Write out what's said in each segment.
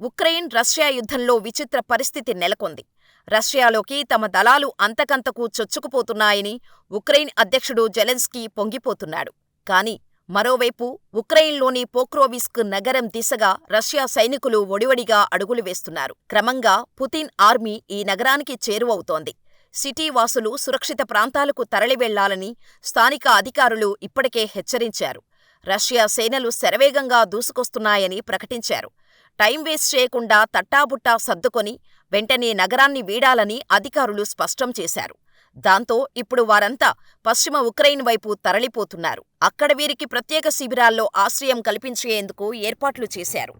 Ukraine Russia యుద్ధంలో విచిత్ర పరిస్థితి నెలకొంది. రష్యాలోకి తమ దళాలు అంతకంతకూ చొచ్చుకుపోతున్నాయని ఉక్రెయిన్ అధ్యక్షుడు జెలెన్స్కీ పొంగిపోతున్నాడు. కానీ మరోవైపు ఉక్రెయిన్లోని పోక్రోవిస్క్ నగరం దిశగా రష్యా సైనికులు ఒడివడిగా అడుగులు వేస్తున్నారు. క్రమంగా పుతిన్ ఆర్మీ ఈ నగరానికి చేరువవుతోంది. సిటీ వాసులు సురక్షిత ప్రాంతాలకు తరలివెళ్ళాలని స్థానిక అధికారులు ఇప్పటికే హెచ్చరించారు. రష్యా సేనలు శరవేగంగా దూసుకొస్తున్నాయని ప్రకటించారు. టైం వేస్ట్ చేయకుండా తట్టాబుట్టా సర్దుకొని వెంటనే నగరాన్ని వీడాలని అధికారులు స్పష్టం చేశారు. దాంతో ఇప్పుడు వారంతా పశ్చిమ ఉక్రెయిన్ వైపు తరలిపోతున్నారు. అక్కడ వీరికి ప్రత్యేక శిబిరాల్లో ఆశ్రయం కల్పించేందుకు ఏర్పాట్లు చేశారు.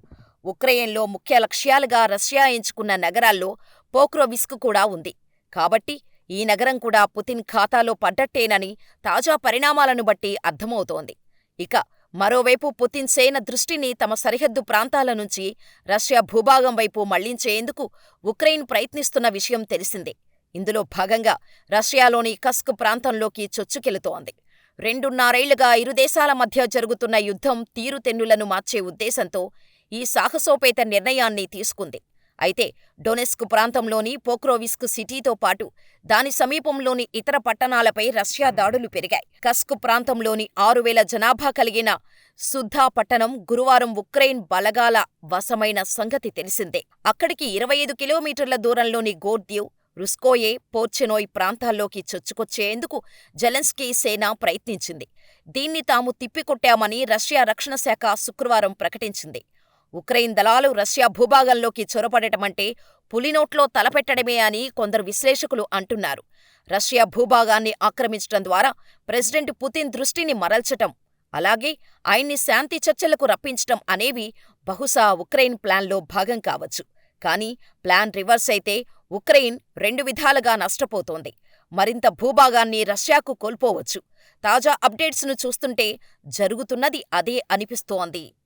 ఉక్రెయిన్లో ముఖ్య లక్ష్యాలుగా రష్యా ఎంచుకున్న నగరాల్లో పోక్రోవిస్క్ కూడా ఉంది. కాబట్టి ఈ నగరం కూడా పుతిన్ ఖాతాలో పడ్డట్టేనని తాజా పరిణామాలను బట్టి అర్థమవుతోంది. ఇక మరోవైపు పుతిన్ సేన దృష్టిని తమ సరిహద్దు ప్రాంతాల నుంచి రష్యా భూభాగం వైపు మళ్ళించేందుకు ఉక్రెయిన్ ప్రయత్నిస్తున్న విషయం తెలిసిందే. ఇందులో భాగంగా రష్యాలోని కస్క్ ప్రాంతంలోకి చొచ్చుకెళుతోంది. రెండున్నరేళ్ళుగా ఇరుదేశాల మధ్య జరుగుతున్న యుద్ధం తీరుతెన్నులను మార్చే ఉద్దేశంతో ఈ సాహసోపేత నిర్ణయాన్ని తీసుకుంది. అయితే డొనెస్క్ ప్రాంతంలోని పోక్రోవిస్క్ సిటీతో పాటు దాని సమీపంలోని ఇతర పట్టణాలపై రష్యా దాడులు పెరిగాయి. కస్క్ ప్రాంతంలోని ఆరు వేల జనాభా కలిగిన సుద్దా పట్టణం గురువారం ఉక్రెయిన్ బలగాల వశమైన సంగతి తెలిసిందే. అక్కడికి ఇరవై ఐదు కిలోమీటర్ల దూరంలోని గోర్ద్యూ, రుస్కోయే, పోర్చెనోయ్ ప్రాంతాల్లోకి చొచ్చుకొచ్చేందుకు జెలెన్స్కీ సేన ప్రయత్నించింది. దీన్ని తాము తిప్పికొట్టామని రష్యా రక్షణ శాఖ శుక్రవారం ప్రకటించింది. ఉక్రెయిన్ దళాలు రష్యా భూభాగంలోకి చొరబడటమంటే పులినోట్లో తలపెట్టడమే అని కొందరు విశ్లేషకులు అంటున్నారు. రష్యా భూభాగాన్ని ఆక్రమించటం ద్వారా ప్రెసిడెంట్ పుతిన్ దృష్టిని మరల్చటం, అలాగే ఆయన్ని శాంతి చర్చలకు రప్పించటం అనేవి బహుశా ఉక్రెయిన్ ప్లాన్లో భాగం కావచ్చు. కానీ ప్లాన్ రివర్స్ అయితే ఉక్రెయిన్ రెండు విధాలుగా నష్టపోతోంది. మరింత భూభాగాన్ని రష్యాకు కోల్పోవచ్చు. తాజా అప్డేట్స్ను చూస్తుంటే జరుగుతున్నది అదే అనిపిస్తోంది.